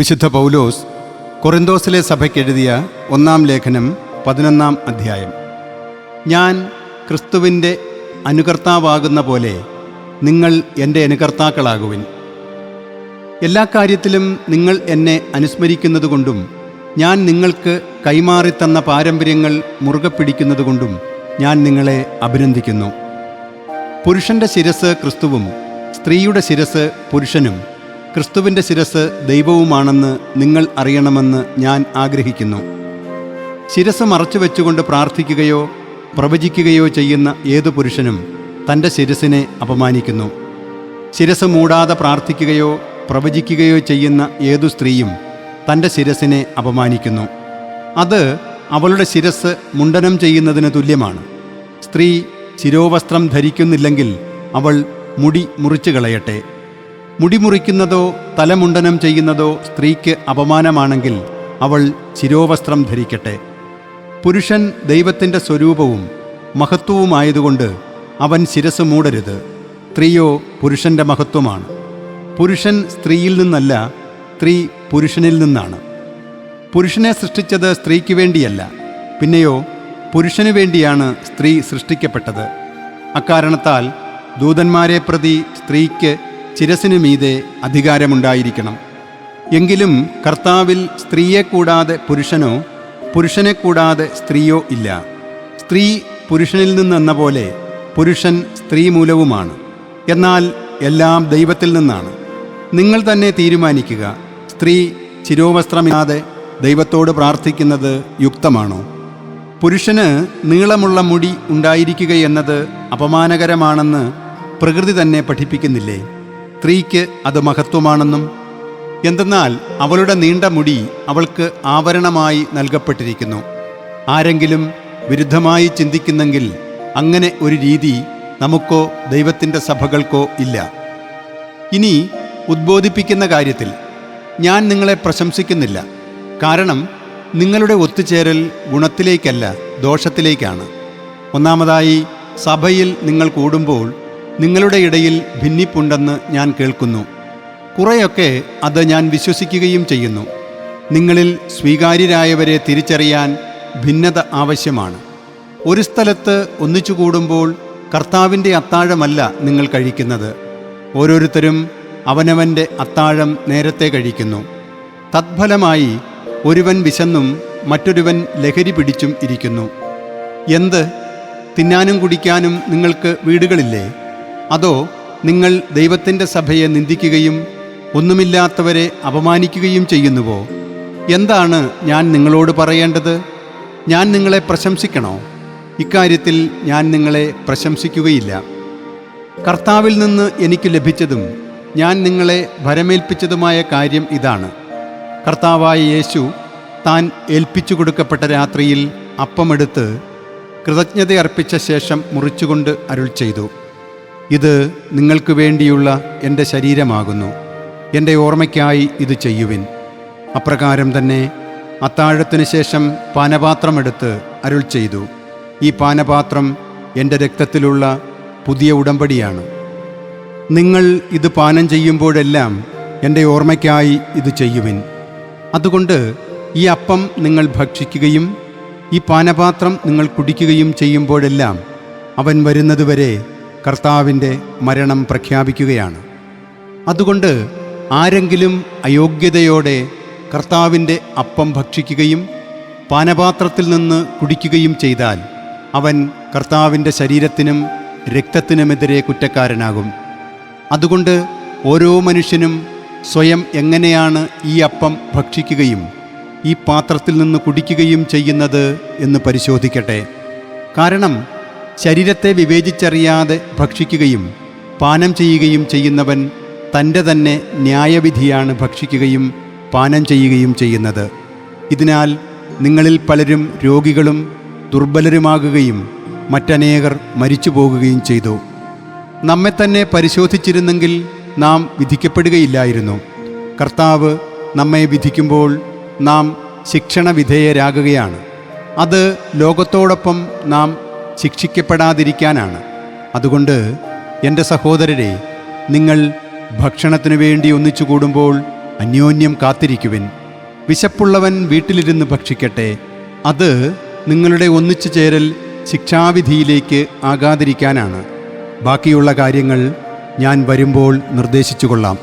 വിശുദ്ധ പൗലോസ് കൊറിന്തോസിലെ സഭയ്ക്കെഴുതിയ ഒന്നാം ലേഖനം പതിനൊന്നാം അധ്യായം. ഞാൻ ക്രിസ്തുവിന്റെ അനുകർത്താവാകുന്ന പോലെ നിങ്ങൾ എന്റെ അനുകർത്താക്കളാകുവിൻ. എല്ലാ കാര്യത്തിലും നിങ്ങൾ എന്നെ അനുസ്മരിക്കുന്നതുകൊണ്ടും ഞാൻ നിങ്ങൾക്ക് കൈമാറിത്തന്ന പാരമ്പര്യങ്ങൾ മുറുകെ പിടിക്കുന്നതുകൊണ്ടും ഞാൻ നിങ്ങളെ അഭിനന്ദിക്കുന്നു. പുരുഷന്റെ ശിരസ് ക്രിസ്തുവും സ്ത്രീയുടെ ശിരസ് പുരുഷനും. ക്രിസ്തുവിന്റെ ശിരസ് ദൈവവുമാണെന്ന് നിങ്ങൾ അറിയണമെന്ന് ഞാൻ ആഗ്രഹിക്കുന്നു. ശിരസ് മറച്ചു വെച്ചുകൊണ്ട് പ്രാർത്ഥിക്കുകയോ പ്രവചിക്കുകയോ ചെയ്യുന്ന ഏതു പുരുഷനും തന്റെ ശിരസിനെ അപമാനിക്കുന്നു. ശിരസ് മൂടാതെ പ്രാർത്ഥിക്കുകയോ പ്രവചിക്കുകയോ ചെയ്യുന്ന ഏതു സ്ത്രീയും തന്റെ ശിരസിനെ അപമാനിക്കുന്നു. അത് അവളുടെ ശിരസ് മുണ്ടനം ചെയ്യുന്നതിന് തുല്യമാണ്. സ്ത്രീ ശിരോവസ്ത്രം ധരിക്കുന്നില്ലെങ്കിൽ അവൾ മുടി മുറിച്ചു കളയട്ടെ. മുടി മുറിക്കുന്നതോ തലമുണ്ടനം ചെയ്യുന്നതോ സ്ത്രീക്ക് അപമാനമാണെങ്കിൽ അവൾ ശിരോവസ്ത്രം ധരിക്കട്ടെ. പുരുഷൻ ദൈവത്തിന്റെ സ്വരൂപവും മഹത്വവുമായതുകൊണ്ട് അവൻ ശിരസ് മൂടരുത്. സ്ത്രീയോ പുരുഷന്റെ മഹത്വമാണ്. പുരുഷൻ സ്ത്രീയിൽ നിന്നല്ല സ്ത്രീ പുരുഷനിൽ നിന്നാണ്. പുരുഷനെ സൃഷ്ടിച്ചത് സ്ത്രീക്ക് വേണ്ടിയല്ല പിന്നെയോ പുരുഷനു വേണ്ടിയാണ് സ്ത്രീ സൃഷ്ടിക്കപ്പെട്ടത്. അക്കാരണത്താൽ ദൂതന്മാരെ പ്രതി സ്ത്രീക്ക് ചിരസിനു മീതെ അധികാരമുണ്ടായിരിക്കണം. എങ്കിലും കർത്താവിൽ സ്ത്രീയെ കൂടാതെ പുരുഷനോ പുരുഷനെ കൂടാതെ സ്ത്രീയോ ഇല്ല. സ്ത്രീ പുരുഷനിൽ നിന്നെന്ന പോലെ പുരുഷൻ സ്ത്രീ മൂലവുമാണ്. എന്നാൽ എല്ലാം ദൈവത്തിൽ നിന്നാണ്. നിങ്ങൾ തന്നെ തീരുമാനിക്കുക സ്ത്രീ ചിരോവസ്ത്രമില്ലാതെ ദൈവത്തോട് പ്രാർത്ഥിക്കുന്നത് യുക്തമാണോ? പുരുഷന് നീളമുള്ള മുടി ഉണ്ടായിരിക്കുകയെന്നത് അപമാനകരമാണെന്ന് പ്രകൃതി തന്നെ പഠിപ്പിക്കുന്നില്ലേ? സ്ത്രീക്ക് അത് മഹത്വമാണെന്നും എന്തെന്നാൽ അവളുടെ നീണ്ട മുടി അവൾക്ക് ആവരണമായി നൽകപ്പെട്ടിരിക്കുന്നു. ആരെങ്കിലും വിരുദ്ധമായി ചിന്തിക്കുന്നെങ്കിൽ അങ്ങനെ ഒരു രീതി നമുക്കോ ദൈവത്തിന്റെ സഭകൾക്കോ ഇല്ല. ഇനി ഉദ്ബോധിപ്പിക്കുന്ന കാര്യത്തിൽ ഞാൻ നിങ്ങളെ പ്രശംസിക്കുന്നില്ല. കാരണം നിങ്ങളുടെ ഒത്തുചേരൽ ഗുണത്തിലേക്കല്ല ദോഷത്തിലേക്കാണ്. ഒന്നാമതായി സഭയിൽ നിങ്ങൾ കൂടുമ്പോൾ നിങ്ങളുടെ ഇടയിൽ ഭിന്നിപ്പുണ്ടെന്ന് ഞാൻ കേൾക്കുന്നു. കുറെയൊക്കെ അത് ഞാൻ വിശ്വസിക്കുകയും ചെയ്യുന്നു. നിങ്ങളിൽ സ്വീകാര്യരായവരെ തിരിച്ചറിയാൻ ഭിന്നത ആവശ്യമാണ്. ഒരു സ്ഥലത്ത് ഒന്നിച്ചു കൂടുമ്പോൾ കർത്താവിന്റെ അത്താഴമല്ല നിങ്ങൾ കഴിക്കുന്നത്. ഓരോരുത്തരും അവനവന്റെ അത്താഴം നേരത്തെ കഴിക്കുന്നു. തത്ഫലമായി ഒരുവൻ വിശന്നും മറ്റൊരുവൻ ലഹരി പിടിച്ചും ഇരിക്കുന്നു. എന്ത്? തിന്നാനും കുടിക്കാനും നിങ്ങൾക്ക് വീടുകളില്ലേ? അതോ നിങ്ങൾ ദൈവത്തിന്റെ സഭയെ നിന്ദിക്കുകയും ഒന്നുമില്ലാത്തവരെ അപമാനിക്കുകയും ചെയ്യുന്നുവോ? എന്താണ് ഞാൻ നിങ്ങളോട് പറയേണ്ടത്? ഞാൻ നിങ്ങളെ പ്രശംസിക്കണോ? ഇക്കാര്യത്തിൽ ഞാൻ നിങ്ങളെ പ്രശംസിക്കുകയില്ല. കർത്താവിൽ നിന്ന് എനിക്ക് ലഭിച്ചതും ഞാൻ നിങ്ങളെ ഭരമേൽപ്പിച്ചതുമായ കാര്യം ഇതാണ്. കർത്താവായ യേശു താൻ ഏൽപ്പിച്ചു കൊടുക്കപ്പെട്ട രാത്രിയിൽ അപ്പമെടുത്ത് കൃതജ്ഞത അർപ്പിച്ച ശേഷം മുറിച്ചുകൊണ്ട് അരുൾ ചെയ്തു. ഇത് നിങ്ങൾക്ക് വേണ്ടിയുള്ള എന്റെ ശരീരമാകുന്നു. എന്റെ ഓർമ്മയ്ക്കായി ഇത് ചെയ്യുവിൻ. അപ്രകാരം തന്നെ അത്താഴത്തിനു ശേഷം പാനപാത്രമെടുത്ത് അരുൾ ചെയ്തു. ഈ പാനപാത്രം എന്റെ രക്തത്തിലുള്ള പുതിയ ഉടമ്പടിയാണ്. നിങ്ങൾ ഇത് പാനം ചെയ്യുമ്പോഴെല്ലാം എന്റെ ഓർമ്മയ്ക്കായി ഇത് ചെയ്യുവിൻ. അതുകൊണ്ട് ഈ അപ്പം നിങ്ങൾ ഭക്ഷിക്കുകയും ഈ പാനപാത്രം നിങ്ങൾ കുടിക്കുകയും ചെയ്യുമ്പോഴെല്ലാം അവൻ വരുന്നതുവരെ കർത്താവിന്റെ മരണം പ്രഖ്യാപിക്കുകയാണ്. അതുകൊണ്ട് ആരെങ്കിലും അയോഗ്യതയോടെ കർത്താവിന്റെ അപ്പം ഭക്ഷിക്കുകയും പാനപാത്രത്തിൽ നിന്ന് കുടിക്കുകയും ചെയ്താൽ അവൻ കർത്താവിന്റെ ശരീരത്തിനും രക്തത്തിനുമെതിരെ കുറ്റക്കാരനാകും. അതുകൊണ്ട് ഓരോ മനുഷ്യനും സ്വയം എങ്ങനെയാണ് ഈ അപ്പം ഭക്ഷിക്കുകയും ഈ പാത്രത്തിൽ നിന്ന് കുടിക്കുകയും ചെയ്യുന്നത് എന്ന് പരിശോധിക്കട്ടെ. കാരണം ശരീരത്തെ വിവേചിച്ചറിയാതെ ഭക്ഷിക്കുകയും പാനം ചെയ്യുകയും ചെയ്യുന്നവൻ തന്റെ തന്നെ ന്യായവിധിയാണ് ഭക്ഷിക്കുകയും പാനം ചെയ്യുകയും ചെയ്യുന്നത്. ഇതിനാൽ നിങ്ങളിൽ പലരും രോഗികളും ദുർബലരുമാകുകയും മറ്റനേകർ മരിച്ചു പോകുകയും ചെയ്തു. നമ്മെ തന്നെ പരിശോധിച്ചിരുന്നെങ്കിൽ നാം വിധിക്കപ്പെടുകയില്ലായിരുന്നു. കർത്താവ് നമ്മെ വിധിക്കുമ്പോൾ നാം ശിക്ഷണ വിധേയരാകുകയാണ് അത് ലോകത്തോടൊപ്പം നാം ശിക്ഷിക്കപ്പെടാതിരിക്കാനാണ്. അതുകൊണ്ട് എന്റെ സഹോദരരെ നിങ്ങൾ ഭക്ഷണത്തിനു വേണ്ടി ഒന്നിച്ചു കൂടുമ്പോൾ അന്യോന്യം കാത്തിരിക്കുവിൻ. വിശപ്പുള്ളവൻ വീട്ടിലിരുന്ന് ഭക്ഷിക്കട്ടെ. അത് നിങ്ങളുടെ ഒന്നിച്ചു ചേരൽ ശിക്ഷാവിധിയിലേക്ക് ആകാതിരിക്കാനാണ്. ബാക്കിയുള്ള കാര്യങ്ങൾ ഞാൻ വരുമ്പോൾ നിർദ്ദേശിച്ചു കൊള്ളാം